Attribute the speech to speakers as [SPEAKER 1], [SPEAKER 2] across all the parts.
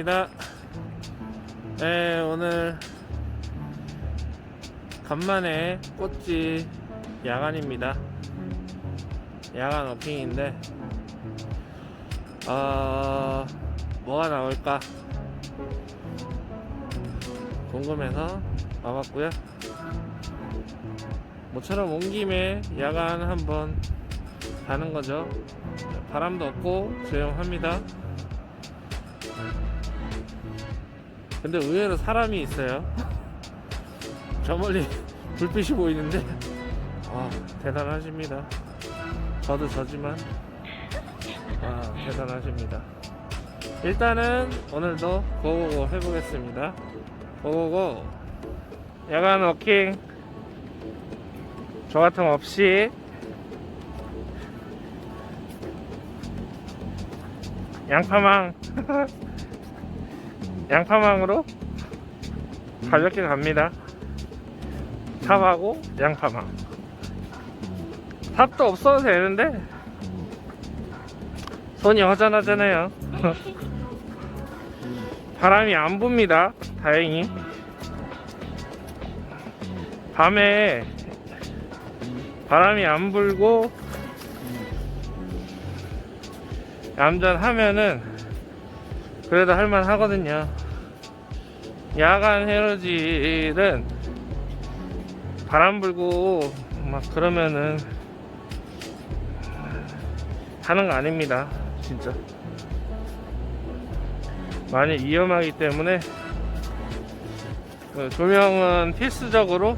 [SPEAKER 1] 반갑습니다. 네, 오늘 간만에 꽃지 야간입니다. 야간 워킹인데, 어, 뭐가 나올까? 궁금해서 와봤고요. 모처럼 온 김에 야간 한번 가는 거죠. 바람도 없고 조용합니다. 근데 의외로 사람이 있어요. 저 멀리 불빛이 보이는데, 아, 대단하십니다. 저도 저지만, 아, 대단하십니다. 일단은 오늘도 고고고 해보겠습니다. 고고고. 야간 워킹. 저 같은 거 없이 양파망 양파망으로 가볍게 갑니다. 탑하고 양파망. 탑도 없어도 되는데 손이 허전하잖아요. 바람이 안 붑니다. 다행히. 밤에 바람이 안 불고 얌전하면은 그래도 할만 하거든요. 야간 헤어질은 바람 불고 막 그러면은 하는 거 아닙니다. 진짜. 많이 위험하기 때문에 그 조명은 필수적으로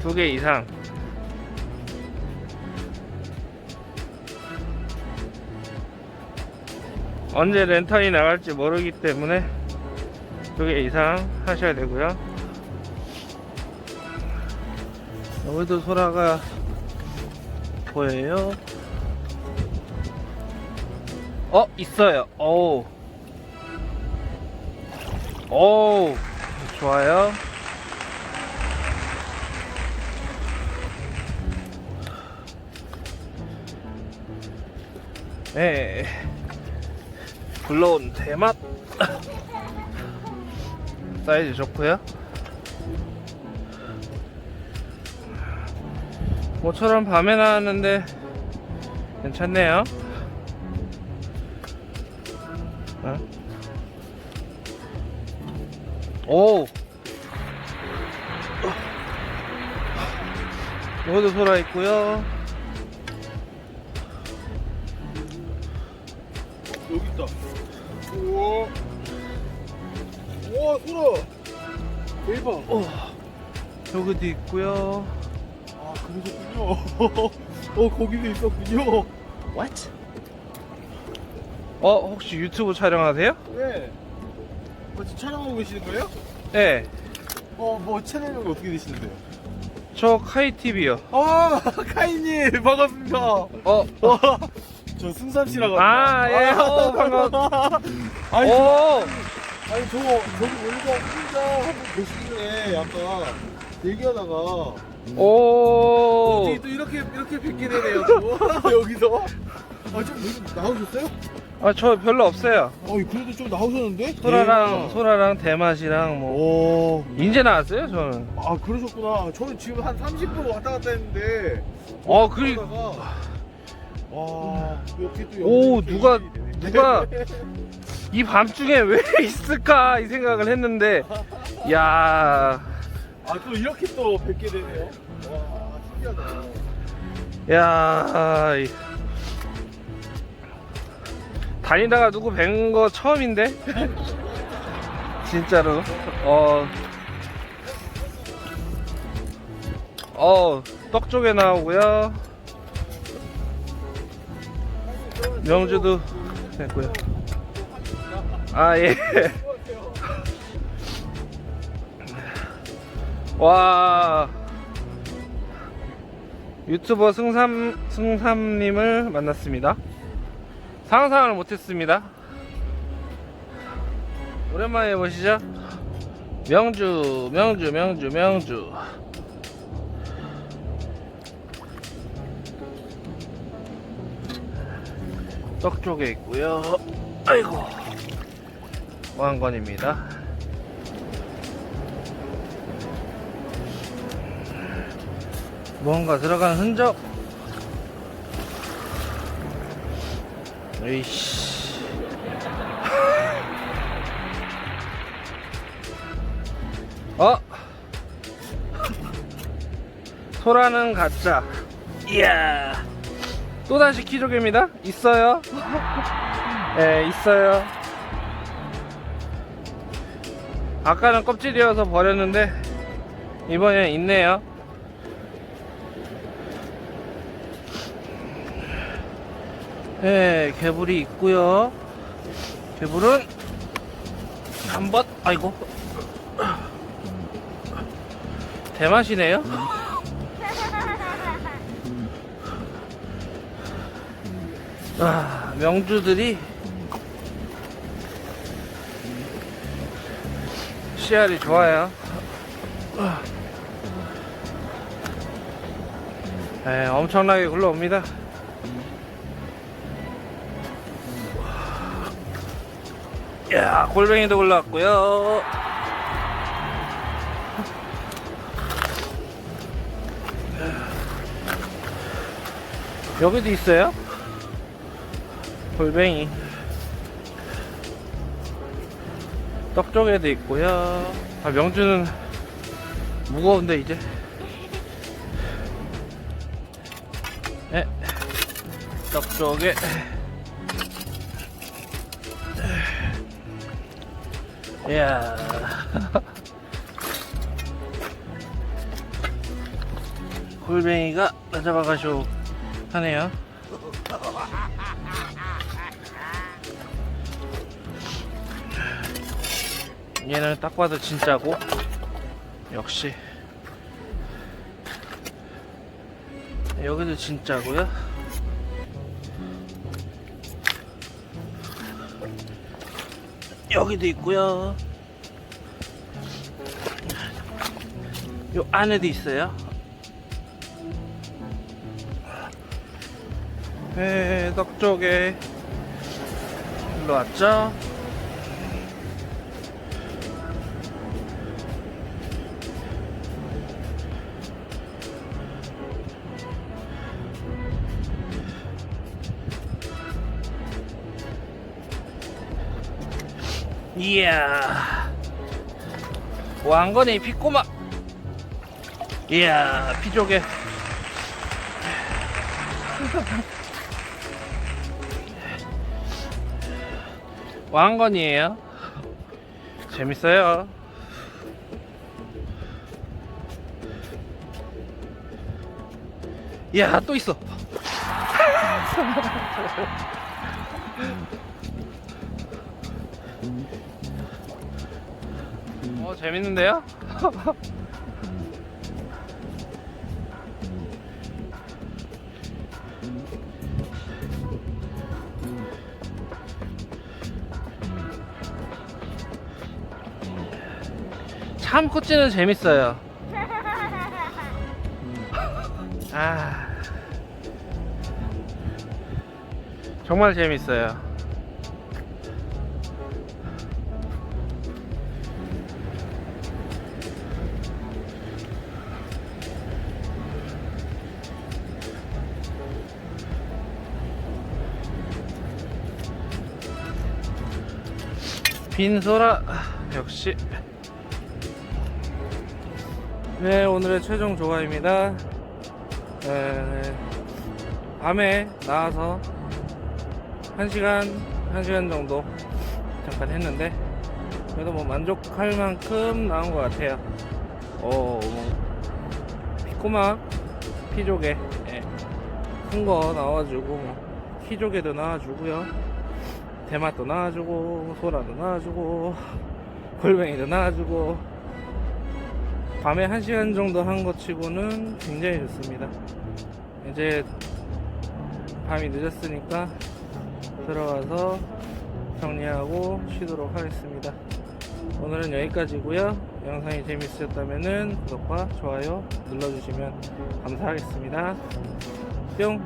[SPEAKER 1] 두 개 이상 언제 랜턴이 나갈지 모르기 때문에 두개 이상 하셔야 되고요. 여기도 소라가 보여요. 어 있어요. 오, 오, 좋아요. 네. 굴러온 대맛 사이즈 좋고요 모처럼 밤에 나왔는데 괜찮네요 어? 오 여기도 소라 있고요
[SPEAKER 2] 여기 있다. 우와. 우와, 소라. 대박.
[SPEAKER 1] 오, 여기도 있고요
[SPEAKER 2] 아, 그러셨군요. 어, 거기도 있었군요.
[SPEAKER 1] What? 어 혹시 유튜브 촬영하세요?
[SPEAKER 2] 네. 뭐, 지금 촬영하고 계시는 거예요?
[SPEAKER 1] 네,
[SPEAKER 2] 어, 뭐, 채널명이 어떻게 되시는데요?
[SPEAKER 1] 저 카이TV요.
[SPEAKER 2] 아, 카이님, 반갑습니다.
[SPEAKER 1] 어,
[SPEAKER 2] 어, 저 승삼씨라고 합니다.
[SPEAKER 1] 아, 예, 어, 반갑-
[SPEAKER 2] 아니,
[SPEAKER 1] 오,
[SPEAKER 2] 아니, 저, 저기 원래가 혼자 한분 계시길래 아까 얘기하다가
[SPEAKER 1] 오,
[SPEAKER 2] 어떻게 또 이렇게 이렇게 뵙게 되네요 또 여기서 아좀 나오셨어요?
[SPEAKER 1] 아, 저 별로 없어요.
[SPEAKER 2] 어 그래도 좀 나오셨는데
[SPEAKER 1] 소라랑, 소라랑 대맛이랑 뭐.
[SPEAKER 2] 오.
[SPEAKER 1] 인제 나왔어요, 저는.
[SPEAKER 2] 아 그러셨구나 저는 지금 한 30분 왔다 갔다 했는데
[SPEAKER 1] 어, 그리-
[SPEAKER 2] 그러다가 와 이렇게 또
[SPEAKER 1] 오, 누가-
[SPEAKER 2] 되네.
[SPEAKER 1] 누가- 이 밤중에 왜 있을까? 이 생각을 했는데, 야,
[SPEAKER 2] 아 또 이렇게 또 뵙게 되네요 와 신기하다
[SPEAKER 1] 야, 이- 다니다가 누구 뵌 거 처음인데? 진짜로. 어, 어, 떡 쪽에 나오고요. 명주도 됐고요. 아, 예. 와. 유튜버 승삼, 승삼님을 만났습니다. 상상을 못했습니다. 오랜만에 보시죠. 명주, 명주, 명주, 명주. 떡 쪽에 있고요. 아이고. 왕건입니다. 뭔가 들어가는 흔적. 에이씨. 어? 소라는 가짜. 이야. 또다시 키조개입니다. 있어요. 네, 있어요. 아까는 껍질이어서 버렸는데, 이번엔 있네요. 네, 개불이 있고요. 개불은 한 번 아이고 대맛이네요. 아, 명주들이 씨알이 좋아요. 네, 엄청나게 굴러옵니다. 야, 골뱅이도 올라왔고요. 여기도 있어요. 골뱅이. 떡 쪽에도 있고요. 아, 명주는 무거운데 이제. 네. 떡 쪽에. 이야. 골뱅이가 나잡아가쇼 하네요. 얘는 딱 봐도 진짜고 역시 여기도 진짜고요. 여기도 있고요. 요 안에도 있어요. 네, 떡 쪽에 일로 왔죠. 이야. 왕건이 피꼬마. 이야 피조개. 왕건이에요? 재밌어요. 이야 또 있어 어 재밌는데요? 참 코치는 재밌어요. 아 정말 재밌어요. 빈소라 역시. 네 오늘의 최종 조가입니다. 네, 밤에 나와서 1시간 1시간 정도 잠깐 했는데 그래도 뭐 만족할 만큼 나온 것 같아요. 오 뭐, 피꼬막 피조개 예. 큰거 나와주고 뭐, 키조개도 나와주고요 대맛도 나와주고 소라도 나와주고 골뱅이도 나와주고. 밤에 1시간 정도 한 것 치고는 굉장히 좋습니다. 이제 밤이 늦었으니까 들어가서 정리하고 쉬도록 하겠습니다. 오늘은 여기까지고요. 영상이 재밌으셨다면 구독과 좋아요 눌러주시면 감사하겠습니다. 뿅